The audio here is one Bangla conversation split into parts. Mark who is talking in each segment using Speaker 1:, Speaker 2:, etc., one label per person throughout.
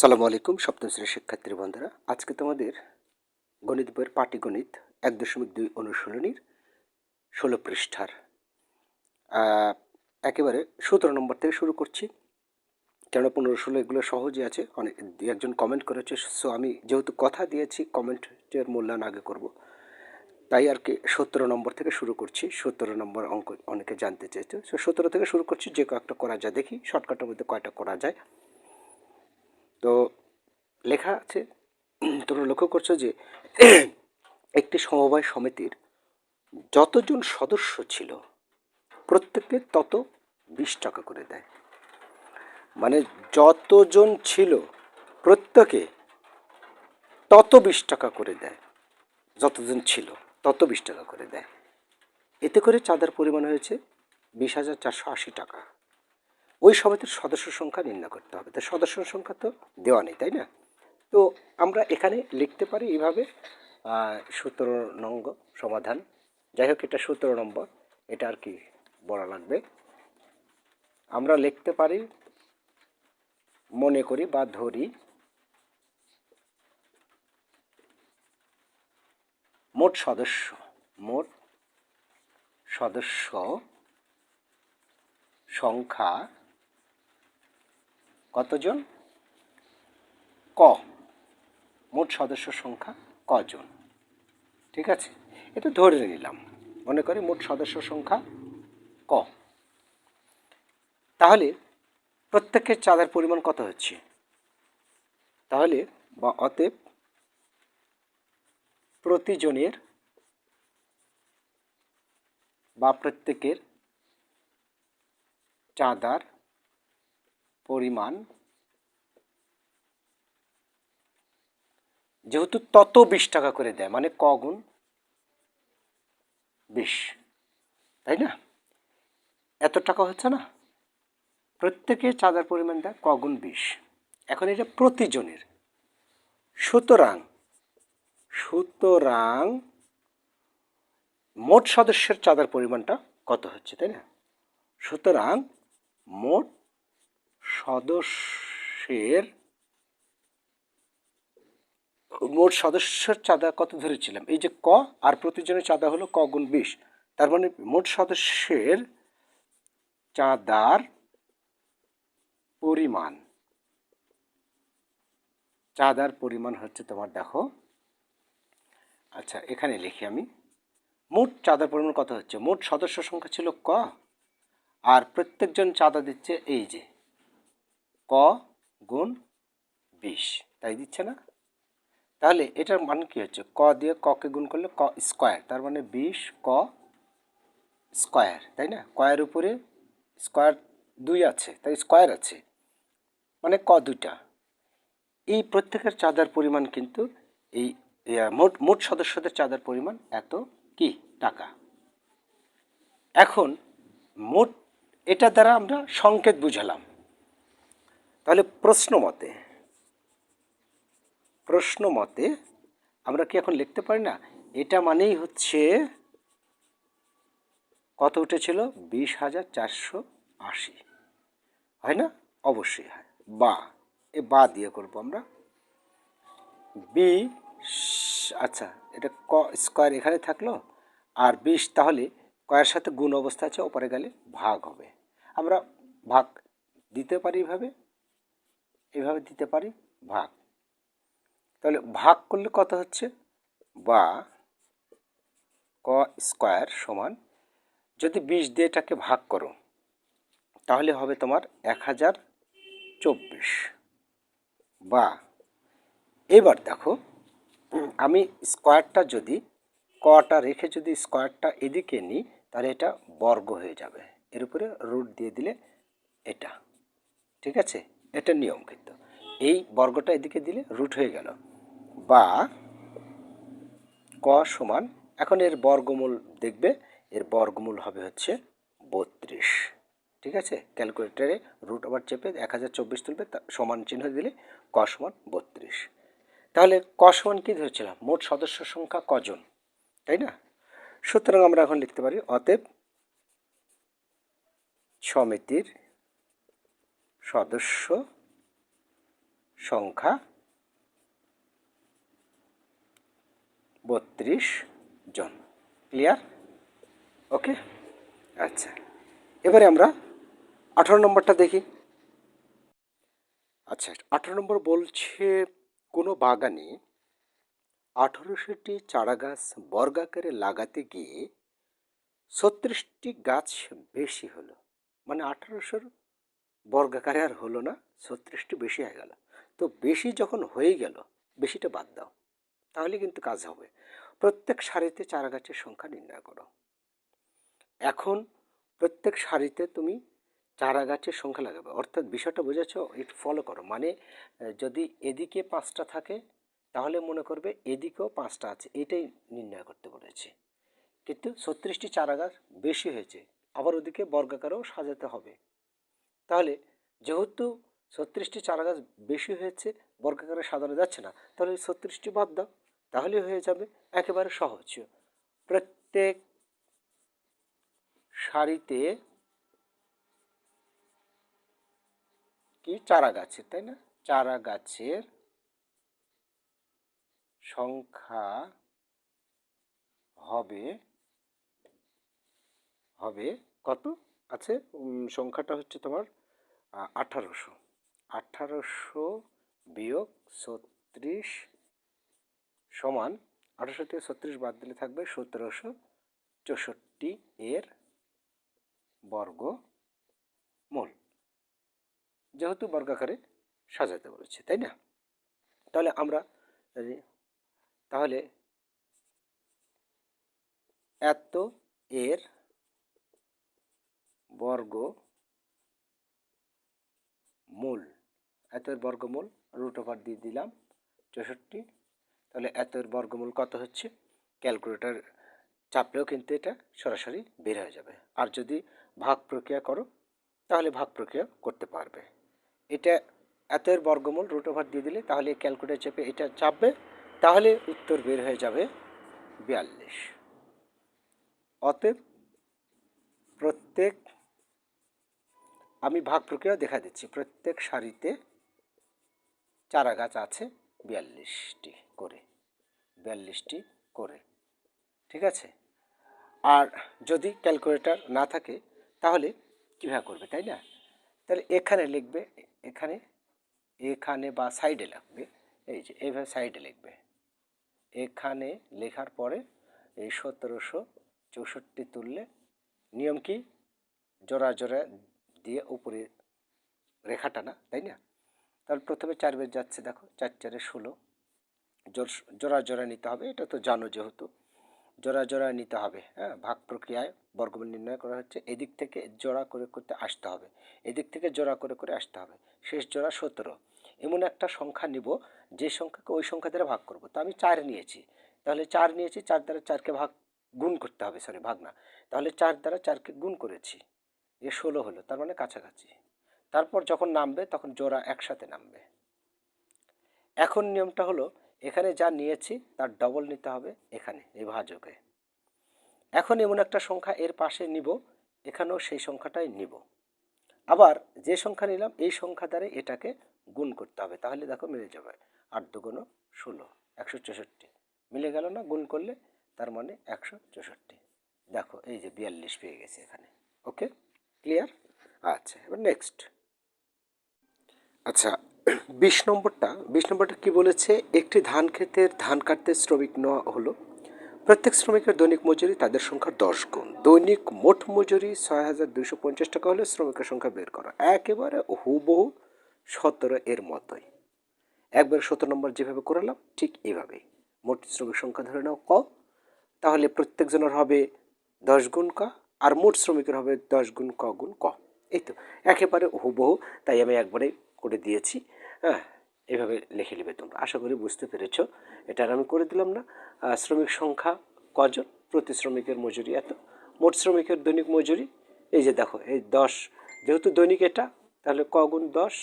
Speaker 1: সালামু আলাইকুম, সপ্তম শ্রেণির শিক্ষার্থী বন্ধুরা। আজকে তোমাদের গণিত বইয়ের পাটিগণিত এক দশমিক দুই অনুশীলনীর ষোলো পৃষ্ঠার একেবারে সতেরো নম্বর থেকে শুরু করছি। কেননা পনেরো ষোলো এগুলো সহজে আছে, অনেক একজন কমেন্ট করেছে সো আমি যেহেতু কথা দিয়েছি কমেন্টের মূল্যায়ন আগে করব। তাই আর কি সতেরো নম্বর থেকে শুরু করছি, সতেরো নম্বর অঙ্ক অনেকে জানতে চেয়েছে সো সতেরো থেকে শুরু করছি, যে কয়েকটা করা যায় দেখি শর্টকাটের মধ্যে কয়টা করা যায়। তো লেখা আছে, তোমরা লক্ষ্য করছ যে একটি সমবায় সমিতির যতজন সদস্য ছিল, প্রত্যেককে তত বিশ টাকা করে দেয়। মানে যতজন ছিল, প্রত্যেকে তত বিশ টাকা করে দেয়। যতজন ছিল, তত বিশ টাকা করে দেয়। এতে করে চাঁদার পরিমাণ হয়েছে বিশ হাজার চারশো আশি টাকা। ওই সমিতির সদস্য সংখ্যা নির্ণয় করতে হবে। তো সদস্য সংখ্যা তো দেওয়া নেই, তাই না? তো আমরা এখানে লিখতে পারি এইভাবে সতেরো নঙ্গ সমাধান। যাই হোক, এটা সতেরো নম্বর, এটা আর কি বলা লাগবে। আমরা লিখতে পারি, মনে করি বা ধরি, মোট সদস্য মোট সদস্য সংখ্যা কতজন? ক। মোট সদস্য সংখ্যা কজন? ঠিক আছে? এটা ধরে নিলাম। মনে করি মোট সদস্য সংখ্যা ক। তাহলে প্রত্যেকের চাঁদার পরিমাণ কত হচ্ছে? তাহলে বা অতএব প্রতিজনের বা প্রত্যেকের চাঁদার পরিমাণ। যেহেতু তত বিশ টাকা করে দেয় মানে ক গুণ বিশ, তাই না? এত টাকা হচ্ছে না? প্রত্যেকে চাঁদার পরিমাণ দেয় ক গুণ বিশ। এখন এটা প্রতিজনের। সুতরাং সুতরাং মোট সদস্যের চাঁদার পরিমাণটা কত হচ্ছে, তাই না? সুতরাং মোট সদস্যের মোট সদস্যের চাঁদা কত ধরেছিলাম? এই যে ক আর প্রতিজনের চাঁদা হলো ক গুণ বিশ। তার মানে মোট সদস্যের চাঁদার পরিমাণ। চাঁদার পরিমাণ হচ্ছে তোমার দেখো। আচ্ছা এখানে লিখি আমি। মোট চাঁদার পরিমাণ কত হচ্ছে? মোট সদস্য সংখ্যা ছিল ক। আর প্রত্যেকজন চাঁদা দিচ্ছে এই যে ক গুণ বিশ। তাই দিচ্ছে না? তাহলে এটার মানে কি হচ্ছে? ক দিয়ে ককে গুণ করলে ক স্কোয়ার, তার মানে বিশ ক স্কোয়ার, তাই না? কয়ের উপরে স্কোয়ার দুই আছে, তাই স্কোয়ার আছে মানে ক দুইটা। এই প্রত্যেকের চাঁদার পরিমাণ কিন্তু এই মোট মোট সদস্যদের চাঁদার পরিমাণ এত কি? টাকা। এখন মোট, এটা দ্বারা আমরা সংকেত বুঝালাম। তাহলে প্রশ্ন মতে প্রশ্ন মতে আমরা কি এখন লিখতে পারি না? এটা মানেই হচ্ছে কত উঠেছিল? বিশ হাজার চারশো আশি। হয় না? অবশ্যই হয়। বা, এ বা দিয়ে করব আমরা। বি আচ্ছা এটা ক স্কোয়ার এখানে থাকল। আর বিশ তাহলে কয়ের সাথে গুণ অবস্থা আছে, ওপরে গেলে ভাগ হবে। আমরা ভাগ দিতে পারি এভাবে। এভাবে দিতে পারি? ভাগ। তাহলে ভাগ করলে কত হচ্ছে? বা ক স্কোয়ার সমান, যদি বিশ দিয়ে এটাকে ভাগ করো, তাহলে হবে তোমার এক হাজার চব্বিশ। বা এবার দেখো, আমি স্কোয়ারটা যদি, কটা রেখে যদি স্কোয়ারটা এদিকে নিই, তাহলে এটা বর্গ হয়ে যাবে। এর উপরে রুট দিয়ে দিলে এটা। ঠিক আছে? এটা নিয়ম কিন্তু। এই বর্গটা এদিকে দিলে রুট হয়ে গেল। বা ক সমান, এখন এর বর্গমূল দেখবে, এর বর্গমূল হবে হচ্ছে বত্রিশ। ঠিক আছে? ক্যালকুলেটারে রুট আবার চেপে এক হাজার চব্বিশ তুলবে সমান চিহ্ন দিলে ক সমান বত্রিশ। তাহলে ক সমান কী ধরেছিলাম? মোট সদস্য সংখ্যা কজন? তাই না? সুতরাং আমরা এখন লিখতে পারি অতএব সমিতির সদস্য সংখ্যা বত্রিশ জন। ক্লিয়ার ওকে আচ্ছা। এবারে আমরা আঠারো নম্বরটা দেখি। আচ্ছা আঠারো নম্বর বলছে, কোনো বাগানে আঠারোশোটি চারা গাছ বর্গাকারে লাগাতে গিয়ে ছত্রিশটি গাছ বেশি হলো। মানে আঠারোশোর বর্গাকারে আর হলো না, ছত্রিশটি বেশি হয়ে গেল। তো বেশি যখন হয়ে গেল, বেশিটা বাদ দাও, তাহলে কিন্তু কাজ হবে। প্রত্যেক সারিতে চারা গাছের সংখ্যা নির্ণয় করো। এখন প্রত্যেক সারিতে তুমি চারা গাছের সংখ্যা লাগাবে। অর্থাৎ বিষয়টা বুঝেছ একটু ফলো করো। মানে যদি এদিকে পাঁচটা থাকে, তাহলে মনে করবে এদিকেও পাঁচটা আছে। এটাই নির্ণয় করতে বলেছে। কিন্তু ছত্রিশটি চারা গাছ বেশি হয়েছে, আবার ওদিকে বর্গাকারেও সাজাতে হবে। তাহলে যেহেতু ছত্রিশটি চারা গাছ বেশি হয়েছে, বর্গাকারে সাজানো যাচ্ছে না, তাহলে ছত্রিশটি বাদ দাও, তাহলে হয়ে যাবে একেবারে সহজ। প্রত্যেক সারিতে কি? চারা গাছের তাই না? চারা গাছের সংখ্যা হবে হবে কত? আছে? সংখ্যাটা হচ্ছে তোমার আঠারোশো। আঠারোশো বিয়োগ ছত্রিশ সমান আঠারোশো থেকে ছত্রিশ বাদ দিলে থাকবে সতেরোশো চৌষট্টি এর বর্গ মূল যেহেতু বর্গাকারে সাজাতে বলেছে, তাই না? তাহলে আমরা তাহলে এত এর বর্গ মূল। এত এর বর্গমূল রুট ওভার দিয়ে দিলাম চৌষট্টি। তাহলে এত এর বর্গমূল কত হচ্ছে? ক্যালকুলেটর চাপলেও কিন্তু এটা সরাসরি বের হয়ে যাবে। আর যদি ভাগ প্রক্রিয়া করো, তাহলে ভাগ প্রক্রিয়া করতে পারবে। এটা এত এর বর্গমূল রুট ওভার দিয়ে দিলে তাহলে ক্যালকুলেটর চেপে এটা চাপবে, তাহলে উত্তর বের হয়ে যাবে বিয়াল্লিশ। অতএব প্রত্যেক আমি ভাগ প্রক্রিয়া দেখা দিচ্ছি। প্রত্যেক সারিতে চারা গাছ আছে বিয়াল্লিশটি করে বিয়াল্লিশটি করে, ঠিক আছে? আর যদি ক্যালকুলেটার না থাকে, তাহলে কীভাবে করবে, তাই না? তাহলে এখানে লিখবে, এখানে এখানে বা সাইডে লাগবে, এই যে এইভাবে সাইডে লিখবে। এখানে লেখার পরে এই সতেরোশো চৌষট্টি তুললে নিয়ম কি? জোড়া জোড়া দিয়ে উপরে রেখা টানা তাই না? তাহলে প্রথমে চার বের যাচ্ছে, দেখো, চার, চারে ষোলো। জোড়া জোড়া নিতে হবে, এটা তো জানো যেহেতু। জোড়া জোড়া নিতে হবে হ্যাঁ? ভাগ প্রক্রিয়ায় বর্গমূল নির্ণয় করা হচ্ছে, এদিক থেকে জোড়া করে করতে আসতে হবে, এদিক থেকে জোড়া করে করে আসতে হবে, শেষ জোড়া সতেরো। এমন একটা সংখ্যা নিব, যে সংখ্যাকে ওই সংখ্যা দ্বারা ভাগ করব। তো আমি চার নিয়েছি, তাহলে চার নিয়েছি, চার দ্বারা চারকে ভাগ, গুণ করতে হবে সরি ভাগ না। তাহলে চার দ্বারা চারকে গুণ করেছি। এ ষোলো হলো, তার মানে কাছাকাছি। তারপর যখন নামবে, তখন জোড়া একসাথে নামবে। এখন নিয়মটা হলো, এখানে যা নিয়েছি, তার ডবল নিতে হবে এখানে, এই ভাজকে। এখন এমন একটা সংখ্যা এর পাশে নিব, এখানেও সেই সংখ্যাটাই নিব। আবার যে সংখ্যা নিলাম, এই সংখ্যা দ্বারা এটাকে গুণ করতে হবে। তাহলে দেখো মিলে যাবে আট দুগুণ ষোলো, একশো চৌষট্টি। মিলে গেল না, গুণ করলে তার মানে একশো চৌষট্টি। দেখো, এই যে বিয়াল্লিশ পেয়ে গেছে এখানে। ওকে? ক্লিয়ার আচ্ছা এবার নেক্সট আচ্ছা বিশ নম্বরটা বিশ নম্বরটা কি বলেছে? একটি ধান ক্ষেতের ধান কাটতে শ্রমিক নেওয়া হলো। প্রত্যেক শ্রমিকের দৈনিক মজুরি তাদের সংখ্যা দশ গুণ। দৈনিক মোট মজুরি ছয় হাজার দুশো পঞ্চাশ টাকা হলে শ্রমিকের সংখ্যা বের করা। একেবারে হুবহু সতেরো এর মতোই। একবার সতেরো নম্বর যেভাবে করালাম, ঠিক এইভাবেই মোট শ্রমিক সংখ্যা ধরে নাও ক। তাহলে প্রত্যেকজনের হবে দশ গুণ ক আর মোট শ্রমিকের হবে দশ গুণ ক গুণ ক। এই তো, একেবারে হুবহু, তাই আমি একবারে করে দিয়েছি। হ্যাঁ এভাবে লিখে নেবে তোমরা। আশা করি বুঝতে পেরেছ। এটা আর আমি করে দিলাম না। শ্রমিক সংখ্যা কজন? প্রতি শ্রমিকের মজুরি এত। মোট শ্রমিকের দৈনিক মজুরি, এই যে দেখো, এই দশ, যেহেতু দৈনিক এটা, তাহলে ক গুণ দশ,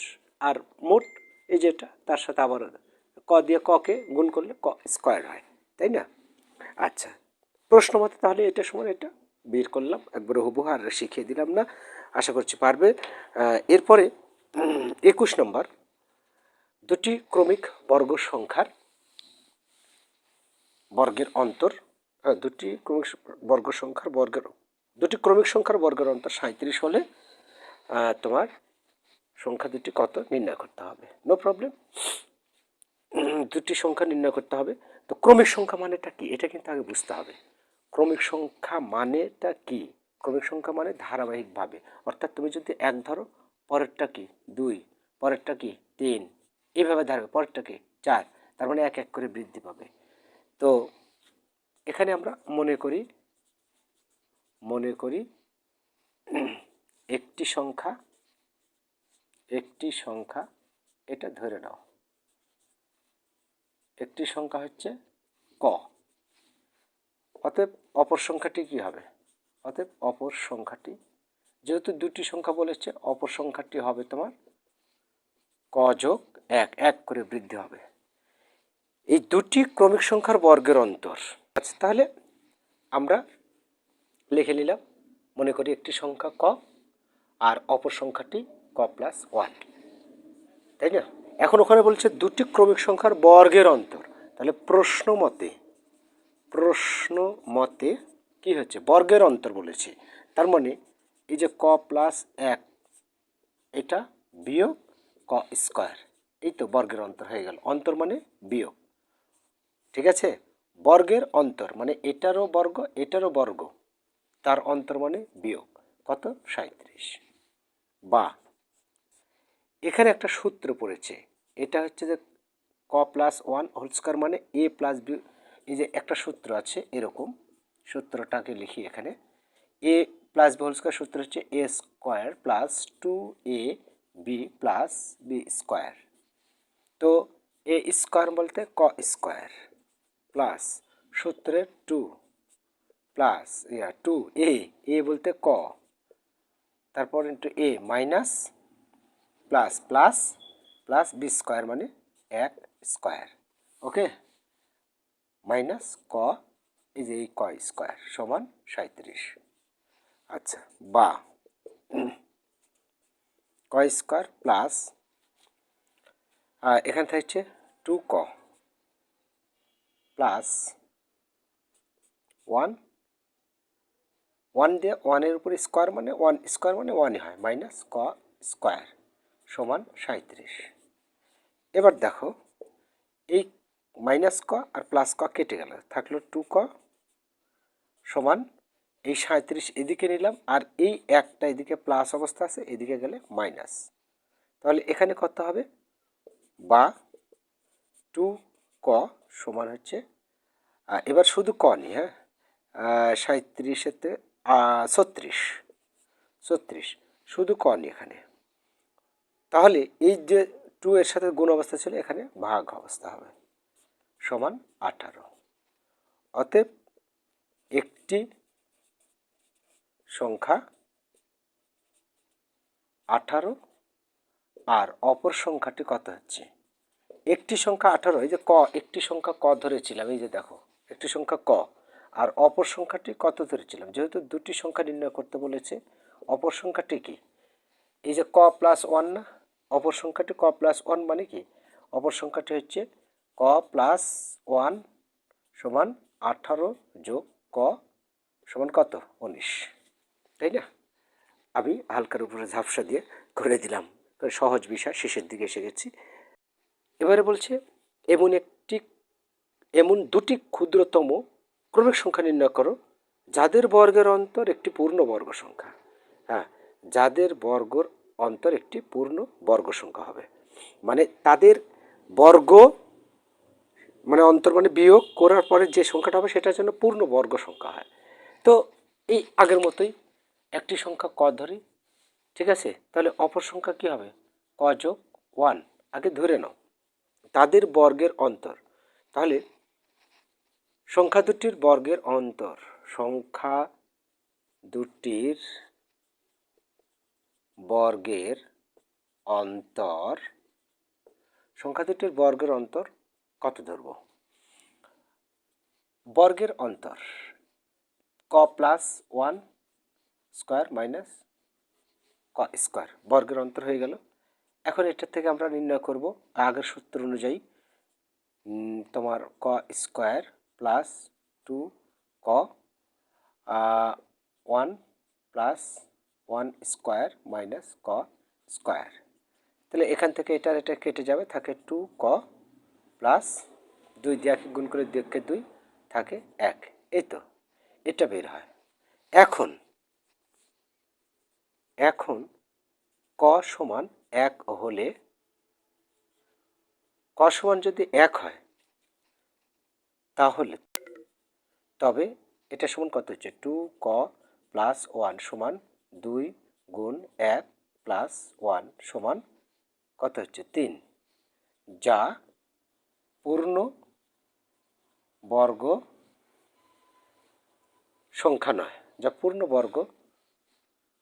Speaker 1: আর মোট এই যে এটা, তার সাথে আবার ক দিয়ে ককে গুণ করলে ক স্কোয়ার হয়, তাই না? আচ্ছা প্রশ্ন মতে তাহলে এটা সময় এটা? বের করলাম, একবারে হুবহু আর শিখিয়ে দিলাম না। আশা করছি পারবে। এরপরে একুশ নম্বর। দুটি ক্রমিক বর্গ সংখ্যার বর্গের অন্তর দুটি ক্রমিক বর্গ সংখ্যার বর্গের, দুটি ক্রমিক সংখ্যার বর্গের অন্তর সাঁত্রিশ হলে তোমার সংখ্যা দুটি কত? নির্ণয় করতে হবে। নো প্রবলেম দুটি সংখ্যা নির্ণয় করতে হবে। তো ক্রমিক সংখ্যা মানেটা কি? এটা কিন্তু আগে বুঝতে হবে। ক্রমিক সংখ্যা মানেটা কি? ক্রমিক সংখ্যা মানে ধারাবাহিকভাবে। অর্থাৎ তুমি যদি এক ধরো, পরেরটা কি? দুই। পরেরটা কি? তিন। এইভাবে ধারাবাহিক। পরেরটা কি? চার। তার মানে এক এক করে বৃদ্ধি পাবে। তো এখানে আমরা মনে করি মনে করি একটি সংখ্যা একটি সংখ্যা, এটা ধরে নাও। একটি সংখ্যা হচ্ছে ক। অতএব অপর সংখ্যাটি কি হবে? অতএব অপর সংখ্যাটি, যেহেতু দুটি সংখ্যা বলেছে, অপর সংখ্যাটি হবে তোমার ক যোগ এক এক করে বৃদ্ধি হবে। এই দুটি ক্রমিক সংখ্যার বর্গের অন্তর। আচ্ছা তাহলে আমরা লিখে নিলাম, মনে করি একটি সংখ্যা ক আর অপর সংখ্যাটি ক প্লাস ওয়ান তাই না? এখন ওখানে বলছে দুটি ক্রমিক সংখ্যার বর্গের অন্তর। তাহলে প্রশ্ন মতে প্রশ্ন মতে কি হচ্ছে? বর্গের অন্তর বলেছে। তার মানে এই যে ক প্লাস এক, এটা বিয়োগ ক স্কোয়ার এই তো বর্গের অন্তর হয়ে গেল। অন্তর মানে বিয়োগ। ঠিক আছে? বর্গের অন্তর মানে এটারও বর্গ এটারও বর্গ। তার অন্তর মানে বিয়োগ। কত? সাঁত্রিশ বা, এখানে একটা সূত্র পড়েছে। এটা হচ্ছে যে ক প্লাস ওয়ান হোল স্কোয়ার মানে এ প্লাস বি এই যে একটা সূত্র আছে এরকম, সূত্রটাকে লিখি এখানে। A plus B whole square সূত্র হচ্ছে A square plus two A B plus B square তো এ স্কোয়ার বলতে ক স্কোয়ার প্লাস সূত্রের টু প্লাস ইয়া টু এ এ বলতে ক। তারপর into A minus plus plus plus B square মানে এক স্কোয়ার ওকে মাইনাস ক এই যে এই ক স্কোয়ার সমান সাঁত্রিশ আচ্ছা বা। ক স্কোয়ার প্লাস এখান থাকছে টু ক প্লাস ওয়ান ওয়ান দিয়ে ওয়ানের উপর স্কোয়ার মানে ওয়ান স্কোয়ার মানে ওয়ানই হয়, মাইনাস ক স্কোয়ার সমান সাঁত্রিশ এবার দেখো, এই মাইনাস ক আর প্লাস ক কেটে গেল। থাকল টু ক সমান এই সাঁত্রিশ এদিকে নিলাম আর এই একটা এদিকে প্লাস অবস্থা আছে, এদিকে গেলে মাইনাস। তাহলে এখানে কত হবে? বা টু ক সমান হচ্ছে এবার শুধু ক নি হ্যাঁ? সাঁত্রিশেতে ছত্রিশ ছত্রিশ, শুধু ক নি এখানে। তাহলে এই যে টু এর সাথে গুণ অবস্থা ছিল, এখানে ভাগ অবস্থা হবে। সমান আঠারো। অতএব একটি সংখ্যা আঠারো, আর অপর সংখ্যাটি কত হচ্ছে? একটি সংখ্যা আঠারো, এই যে ক, একটি সংখ্যা ক ধরেছিলাম, এই যে দেখো, একটি সংখ্যা ক, আর অপর সংখ্যাটি কত ধরেছিলাম? যেহেতু দুটি সংখ্যা নির্ণয় করতে বলেছে, অপর সংখ্যাটি কি? এই যে ক প্লাস ওয়ান না, অপর সংখ্যাটি ক প্লাস ওয়ান মানে কি? অপর সংখ্যাটি হচ্ছে ক প্লাস ওয়ান সমান আঠারো যোগ ক সমান কত? উনিশ। তাই না? আমি হালকার উপরে ঝাপসা দিয়ে করে দিলাম। সহজ বিষয়, শেষের দিকে এসে গেছি। এবারে বলছে, এমন একটি, এমন দুটি ক্ষুদ্রতম ক্রমিক সংখ্যা নির্ণয় করো, যাদের বর্গের অন্তর একটি পূর্ণ বর্গ সংখ্যা। হ্যাঁ যাদের বর্গর অন্তর একটি পূর্ণ বর্গ সংখ্যা হবে। মানে তাদের বর্গ মানে অন্তর মানে বিয়োগ করার পরে যে সংখ্যাটা হবে সেটার জন্য পূর্ণ বর্গ সংখ্যা হয়। তো এই আগের মতোই একটি সংখ্যা ক ধরি, ঠিক আছে? তাহলে অপর সংখ্যা কি হবে? ক যোগ ওয়ান। আগে ধরে নাও, তাদের বর্গের অন্তর। তাহলে সংখ্যা দুটির বর্গের অন্তর, সংখ্যা দুটির বর্গের অন্তর, সংখ্যা দুটির বর্গের অন্তর কত ধরব? বর্গের অন্তর, ক প্লাস ওয়ান স্কোয়ার মাইনাস ক স্কোয়ার বর্গের অন্তর হয়ে গেল। এখন এটার থেকে আমরা নির্ণয় করব আগের সূত্র অনুযায়ী তোমার ক স্কোয়ার প্লাস টু ক one plus one square minus ক স্কোয়ার তাহলে এখান থেকে এটার এটা কেটে যাবে, থাকে টু ক প্লাস দুই দিয়ে একে গুণ করে দুইকে দুই থাকে এক। এই তো, এটা বের হয়। এখন এখন ক সমান এক হলে, ক সমান যদি এক হয়, তাহলে তবে এটা সমান কত হচ্ছে? টু ক প্লাস ওয়ান সমান দুই গুণ এক প্লাস ওয়ান সমান কত হচ্ছে? তিন। যা পূর্ণ বর্গ সংখ্যা নয়। যা পূর্ণ বর্গ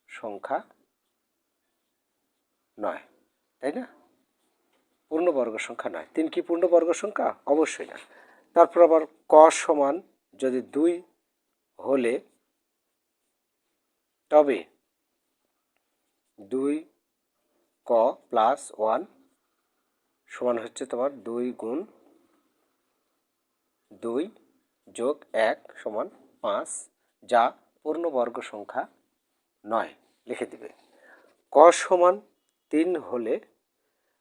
Speaker 1: সংখ্যা নয়, তাই না? পূর্ণবর্গ সংখ্যা নয়। তিন কি পূর্ণবর্গ সংখ্যা? অবশ্যই না। তারপর আবার ক সমান যদি দুই হলে, তবে দুই ক প্লাস ওয়ান সমান হচ্ছে তোমার দুই গুণ দুই যোগ এক সমান পাঁচ যা পূর্ণবর্গ সংখ্যা নয়, লিখে দিবে। ক সমান তিন হলে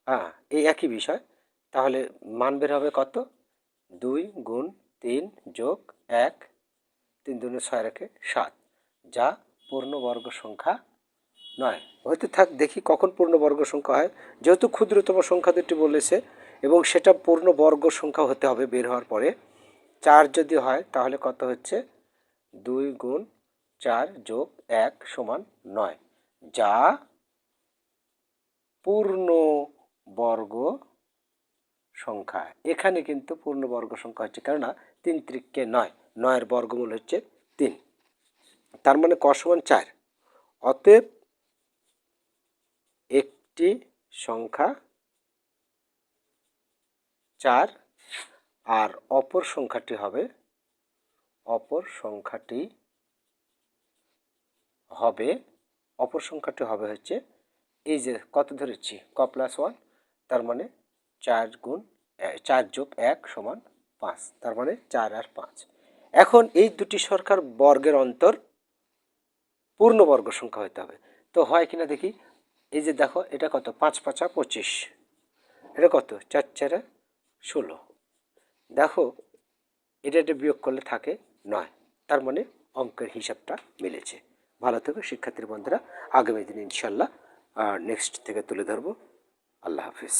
Speaker 1: হ্যাঁ এই একই বিষয়, তাহলে মান বের হবে কত? দুই গুণ তিন যোগ এক, তিন দুনে ছয় রেখে সাত, যা পূর্ণবর্গ সংখ্যা নয়। হয়তো থাক, দেখি কখন পূর্ণবর্গ সংখ্যা হয়। যেহেতু ক্ষুদ্রতম সংখ্যা দুটি বলেছে, এবং সেটা পূর্ণবর্গ সংখ্যা হতে হবে বের হওয়ার পরে। চার যদি হয়, তাহলে কত হচ্ছে? দুই গুণ চার যোগ এক সমান নয়, যা পূর্ণ বর্গ সংখ্যা। এখানে কিন্তু পূর্ণ বর্গ সংখ্যা হচ্ছে কেননা, তিন ত্রিককে নয়, নয়ের বর্গমূল হচ্ছে তিন। তার মানে ক সমান চার। অতএব একটি সংখ্যা চার আর অপর সংখ্যাটি হবে, অপর সংখ্যাটি হবে, অপর সংখ্যাটি হবে হচ্ছে এই যে কত ধরেছি? ক প্লাস ওয়ান তার মানে চার গুণ চার যোগ এক সমান পাঁচ, তার মানে চার আর পাঁচ। এখন এই দুটি সরকার বর্গের অন্তর পূর্ণবর্গ সংখ্যা হতে হবে। তো হয় কিনা দেখি, এই যে দেখো এটা কত? পাঁচ পাঁচা পঁচিশ। এটা কত? চার চারে ষোলো। দেখো, এটা এটা বিয়োগ করলে থাকে নয়। তার মানে অঙ্কের হিসাবটা মিলেছে। ভালো থেকো শিক্ষার্থীর বন্ধুরা, আগামী দিন ইনশাল্লাহ নেক্সট থেকে তুলে ধরবো। আল্লাহ হাফিজ।